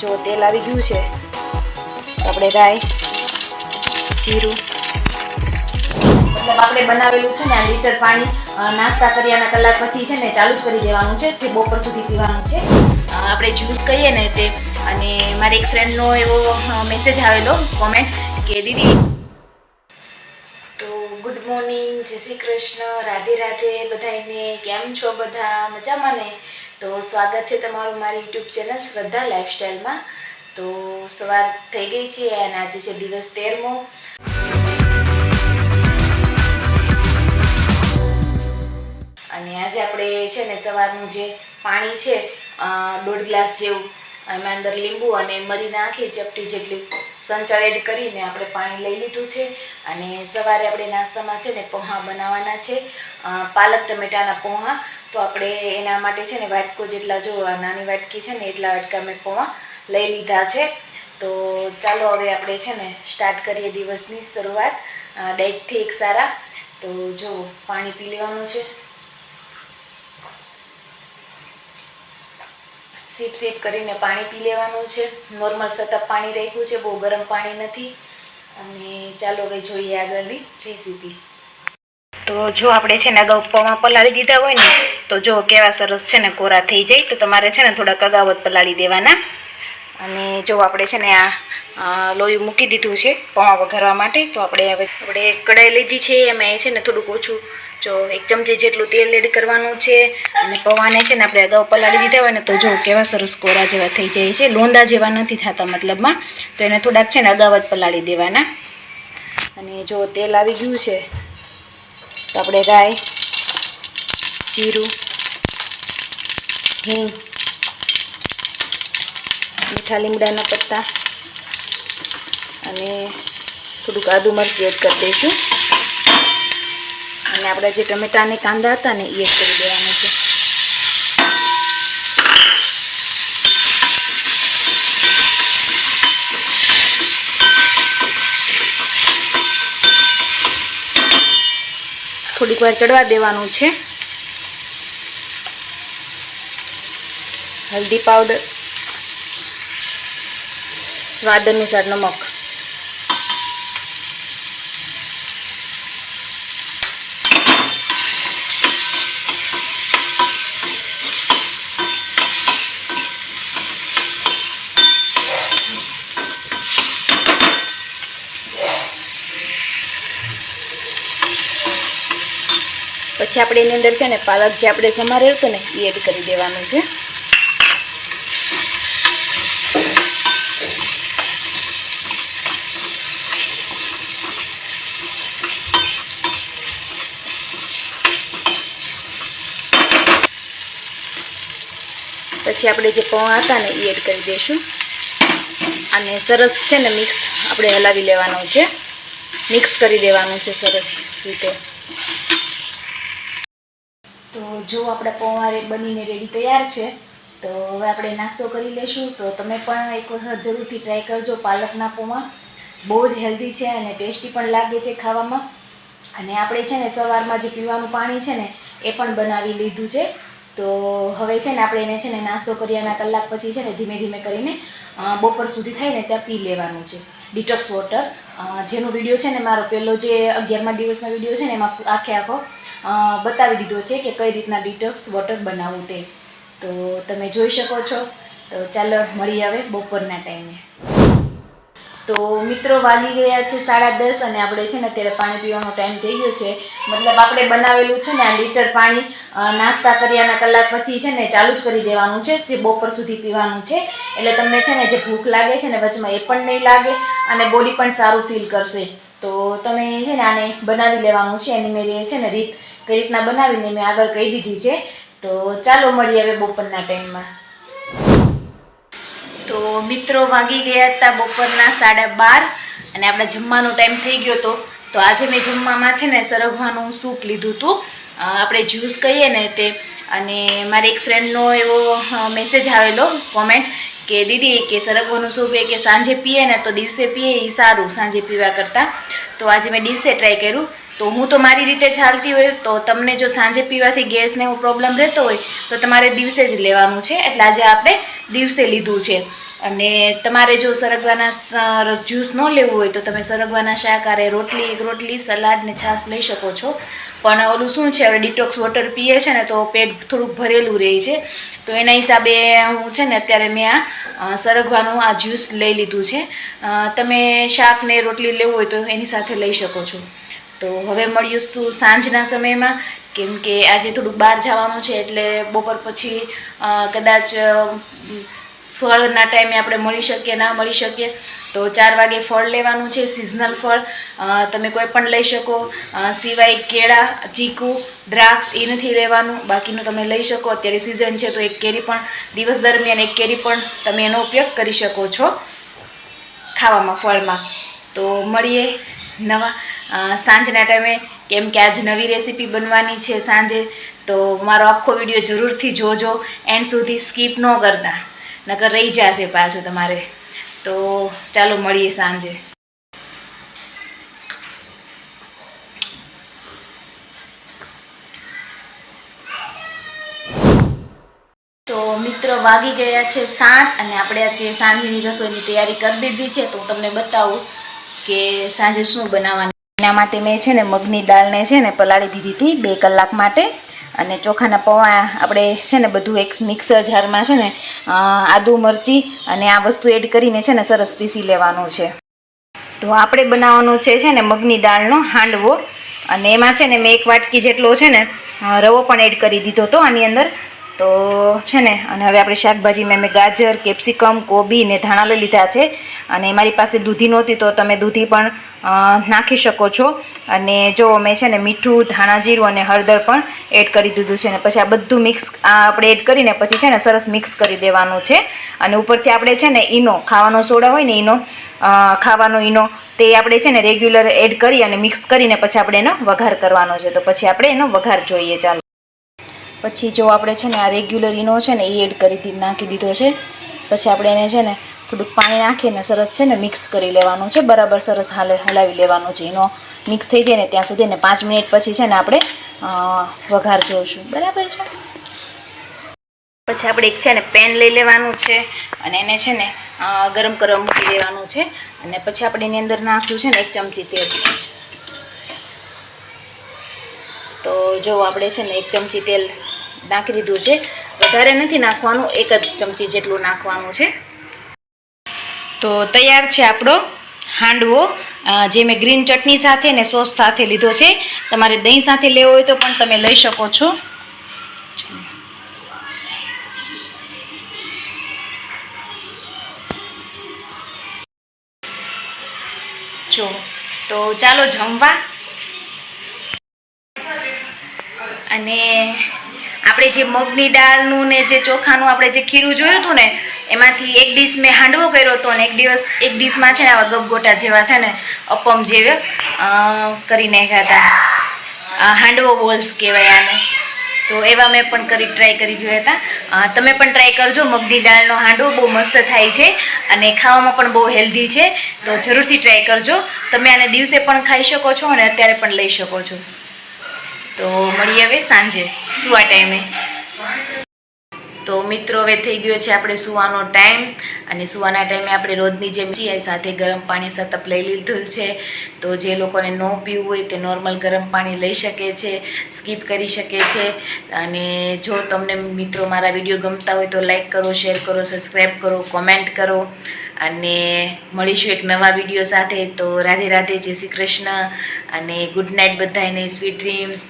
જો તેલ આવી ગયું છે આપણે રાઈ, જીરું, મતલબ આપણે બનાવેલું છે ને આ લીટર પાણી નાસ્તા કર્યાના કલાક પછી છે ને ચાલુ જ કરી દેવાનું છે, જે બપોર સુધી પીવાનું છે. આપણે જ્યુસ કહીએ ને તે, અને મારી એક ફ્રેન્ડનો એવો મેસેજ આવેલો, કોમેન્ટ, કે દીદી તો ગુડ મોર્નિંગ, જય શ્રી કૃષ્ણ, રાધે રાધે બધાને કેમ છો બધા? મજામાં ને? તો સ્વાગત છે તમારું મારી યુટ્યુબ ચેનલ શ્રદ્ધા લાઈફસ્ટાઈલમાં. તો સવાર થઈ ગઈ છે અને આજે છે દિવસ તેરમો. અને આજે આપણે છે ને સવારનું જે પાણી છે દોઢ ગ્લાસ જેવું, એમાં અંદર લીંબુ અને મરી નાખી, ચપટી જેટલી સંચળ એડ કરીને આપણે પાણી લઈ લીધું છે. અને સવારે આપણે નાસ્તામાં છે ને પોહા બનાવવાના છે. પાલક ટમેટાના પોહા તો આપણે એના માટે છે ને વાટકો જેટલા જો નાની વાટકી છે ને એટલા વાટકા મેં પૌવા લઈ લીધા છે. તો ચાલો હવે આપણે છે ને સ્ટાર્ટ કરીએ દિવસની શરૂઆત. અ, ડાયટથી એક સારા. તો જો પાણી પી લેવાનું છે. સીપ સીપ કરીને પાણી પી લેવાનું છે. નોર્મલ સતત પાણી રાખ્યું છે બહુ ગરમ પાણી નથી. અને ચાલો હવે જોઈએ આગળની રેસીપી. તો જો આપણે છે ને અગાઉ પૌવા પલાળી દીધા હોય ને, તો જો કેવા સરસ છે ને કોરા થઈ જાય, તો તમારે છે ને થોડાક અગાઉ પલાળી દેવાના. અને જો આપણે છે ને આ લોહી મૂકી દીધું છે પૌવા વઘારવા માટે, તો આપણે હવે આપણે કઢાઈ લીધી છે, એમાં છે ને થોડુંક ઓછું, જો એક ચમચી જેટલું તેલ એડ કરવાનું છે, અને પૌવાને છે ને આપણે અગાઉ પલાળી દીધા હોય ને, તો જો કેવા સરસ કોરા જેવા થઈ જાય છે, લોંદા જેવા નથી થતા મતલબમાં, તો એને થોડાક છે ને અગાઉ પલાળી દેવાના. અને જો તેલ આવી ગયું છે તો આપણે રાઈ જીરું, હિંગ, મીઠા લીમડાના પત્તા અને થોડુંક આદુ મરચી એડ કરી દઈશું. અને આપણે જે ટમેટા અને કાંદા હતા ને એ એડ કરી દેવાના છે થોડીક વાર ચડવા દેવાનું છે. હલ્દી પાવડર. સ્વાદ અનુસાર નમક. પછી આપણે એની અંદર છે ને પાલક જે આપણે સમારેલ હતું ને એ એડ કરી દેવાનું છે. પછી આપણે જે પૌવા હતા ને એ એડ કરી દઈશું. અને સરસ છે ને મિક્સ આપણે હલાવી લેવાનું છે. મિક્સ કરી દેવાનું છે સરસ રીતે તો જો આપણે પૌવારે બનીને રેડી તૈયાર છે, તો હવે આપણે નાસ્તો કરી લઈશું. તો તમે પણ એક વખત જરૂરથી ટ્રાય કરજો. પાલકના પૌવા બહુ જ હેલ્ધી છે અને ટેસ્ટી પણ લાગે છે ખાવામાં. અને આપણે છે ને સવારમાં જે પીવાનું પાણી છે ને, એ પણ બનાવી લીધું છે. તો હવે છે ને આપણે એને છે ને નાસ્તો કર્યાના કલાક પછી છે ને ધીમે ધીમે કરીને બપોર સુધી થાય ને ત્યાં પી લેવાનું છે. ડિટોક્સ વોટર જેનો વીડિયો છે ને મારો પહેલો જે અગિયારમા દિવસનો વીડિયો છે ને એમાં આખે આખો બતાવી દીધો છે કે કઈ રીતના ડિટોક્સ વોટર બનાવવું તે. તો તમે જોઈ શકો છો. તો ચાલો મળી આવે બપોરના ટાઈમે તો મિત્રો વાગી ગયા છે સાડા દસ અને આપણે છે ને અત્યારે પાણી પીવાનો ટાઈમ થઈ ગયો છે. મતલબ આપણે બનાવેલું છે ને આ લીટર પાણી નાસ્તા કર્યાના કલાક પછી છે ને ચાલુ જ કરી દેવાનું છે, જે બપોર સુધી પીવાનું છે. એટલે તમને છે ને જે ભૂખ લાગે છે ને વચમાં એ પણ નહીં લાગે અને બોડી પણ સારું ફીલ કરશે. તો તમે છે ને આને બનાવી લેવાનું છે. એની મેં છે ને રીત, કઈ રીતના બનાવીને મેં આગળ કહી દીધી છે. તો ચાલો મળીએ હવે બપોરના ટાઈમમાં. તો મિત્રો વાગી ગયા હતા બપોરના સાડા બાર અને આપણે જમવાનો ટાઈમ થઈ ગયો હતો તો આજે મેં જમવામાં છે ને સરગવાનું સૂપ લીધું હતું. આપણે જ્યુસ કહીએ ને તે. અને મારી એક ફ્રેન્ડનો એવો મેસેજ આવેલો કોમેન્ટ કે, દીદી, કે સરગવાનું સૂપ એ કે સાંજે પીએ ને તો દિવસે પીએ એ સારું, સાંજે પીવા કરતાં. તો આજે મેં દિવસે ટ્રાય કર્યું. તો હું તો મારી રીતે ચાલતી હોય તો તમને જો સાંજે પીવાથી ગેસને એવો પ્રોબ્લેમ રહેતો હોય, તો તમારે દિવસે જ લેવાનું છે. એટલે આજે આપણે દિવસે લીધું છે. અને તમારે જો સરગવાના જ્યુસ ન લેવું હોય, તો તમે સરગવાના શાક આરે રોટલી, એક રોટલી, સલાડ ને છાશ લઈ શકો છો. પણ ઓલું શું છે, હવે ડિટોક્સ વોટર પીએ છે ને, તો પેટ થોડુંક ભરેલું રહે છે. તો એના હિસાબે હું છે ને, અત્યારે મેં આ સરગવાનું આ જ્યુસ લઈ લીધું છે. તમે શાક ને રોટલી લેવું હોય તો એની સાથે લઈ શકો છો. તો હવે મળીશું સાંજના સમયમાં, કેમ કે આજે થોડુંક બહાર જવાનું છે એટલે બપોર પછી કદાચ ફળના ટાઈમે આપણે મળી શકીએ, ના મળી શકીએ, તો ચાર વાગે ફળ લેવાનું છે સિઝનલ ફળ. તમે કોઈ પણ લઈ શકો. સિવાય કેળા, ચીકુ, દ્રાક્ષ, એ નથી લેવાનું. બાકીનું તમે લઈ શકો. અત્યારે સિઝન છે, તો એક કેરી પણ દિવસ દરમિયાન એક કેરી પણ તમે એનો ઉપયોગ કરી શકો છો ખાવામાં, ફળમાં. તો મળીએ. નવા સાંજના ટાઈમે કેમ કે આજ નવી રેસીપી બનવાની છે સાંજે, તો મારો આખો વીડિયો જરૂરથી જોજો. એન્ડ સુધી સ્કીપ ન કરતા, નકર રહી જશે પાછું તમારે. તો ચાલો મળીએ સાંજે. તો મિત્રો વાગી ગયા છે સાત અને આપણે આજે સાંજની રસોઈની તૈયારી કરી દીધી છે, તો હું તમને બતાવું કે સાંજે શું બનાવવાનું એના માટે મેં છે ને મગની દાળને છે ને પલાળી દીધી હતી બે કલાક માટે. અને ચોખાના પૌવા આપણે છે ને બધું એક મિક્સર જારમાં છે ને આદુ મરચી અને આ વસ્તુ એડ કરીને છે ને સરસ પીસી લેવાનું છે. તો આપણે બનાવવાનો છે છે ને મગની દાળનો હાંડવો. અને એમાં છે ને મેં એક વાટકી જેટલો છે ને રવો પણ એડ કરી દીધો હતો આની અંદર. તો છે ને, અને હવે આપણે શાકભાજીમાં મેં ગાજર, કેપ્સિકમ, કોબી ને ધાણા લઈ લીધા છે. અને મારી પાસે દૂધી નહોતી, તો તમે દૂધી પણ નાખી શકો છો. અને જો મેં છે ને મીઠું, ધાણા જીરું અને હળદર પણ એડ કરી દીધું છે. અને પછી આ બધું મિક્સ આપણે એડ કરીને પછી છે ને સરસ મિક્સ કરી દેવાનું છે. અને ઉપરથી આપણે છે ને ઈનો, ખાવાનો સોડા હોય ને ઈનો ખાવાનો ઈનો, તે આપણે છે ને રેગ્યુલર એડ કરી અને મિક્સ કરીને પછી આપણે એનો વઘાર કરવાનો છે. તો પછી આપણે એનો વઘાર જોઈએ. ચાલો. પછી જો આપણે છે ને આ રેગ્યુલર ઈનો છે ને એ એડ કરી નાખી દીધો છે. પછી આપણે એને છે ને થોડુંક પાણી નાખીને સરસ છે ને મિક્સ કરી લેવાનું છે. બરાબર સરસ હાલે હલાવી લેવાનું છે ઈનો મિક્સ થઈ જાય ને ત્યાં સુધી ને પાંચ મિનિટ પછી છે ને આપણે વઘાર જોઈશું બરાબર છે? પછી આપણે એક છે ને પેન લઈ લેવાનું છે અને એને છે ને ગરમ કરવા મૂકી દેવાનું છે. અને પછી આપણે એની અંદર નાખશું છે ને એક ચમચી તેલ. તો જો આપણે છે ને એક ચમચી તેલ નાખી દીધું છે. વધારે નથી નાખવાનું, એક જ ચમચી જેટલું નાખવાનું છે. તો તૈયાર છે આપણો હાંડવો. જે મેં ગ્રીન ચટણી સાથે ને સોસ સાથે લીધો છે. તમારે દહીં સાથે લેવો હોય તો પણ તમે લઈ શકો છો. જો, તો ચાલો જમવા. અને આપણે જે મગની દાળનું ને જે ચોખાનું આપણે જે ખીરું જોયું હતું ને, એમાંથી એક ડીશ મેં હાંડવો કર્યો હતો અને એક દિવસ, એક ડીશમાં છે ને આવા ગપગોટા જેવા છે ને, અપમ જેવા કરી નાખ્યા હતા. હાંડવો બોલ્સ કહેવાય આને. તો એવા મેં પણ કરી ટ્રાય કરી જોયા હતા. તમે પણ ટ્રાય કરજો, મગની દાળનો હાંડવો બહુ મસ્ત થાય છે અને ખાવામાં પણ બહુ હેલ્ધી છે. તો જરૂરથી ટ્રાય કરજો. તમે આને દિવસે પણ ખાઈ શકો છો અને અત્યારે પણ લઈ શકો છો. તો મળીએ હવે સાંજે, સુવા ટાઈમે તો મિત્રો, હવે થઈ ગયો છે આપણે સુવાનો ટાઈમ અને સુવાના ટાઈમે આપણે રોજની જેમ છીએ, સાથે ગરમ પાણી સતપ લઈ લીધું છે. તો જે લોકોને ન પીવું હોય તે નોર્મલ ગરમ પાણી લઈ શકે છે સ્કીપ કરી શકે છે. અને જો તમને મિત્રો મારા વીડિયો ગમતા હોય તો લાઈક કરો શેર કરો સબસ્ક્રાઈબ કરો કોમેન્ટ કરો. અને મળીશું એક નવા વીડિયો સાથે. તો રાધે રાધે, જય શ્રી કૃષ્ણ. અને ગુડ નાઇટ બધાને સ્વીટ ડ્રીમ્સ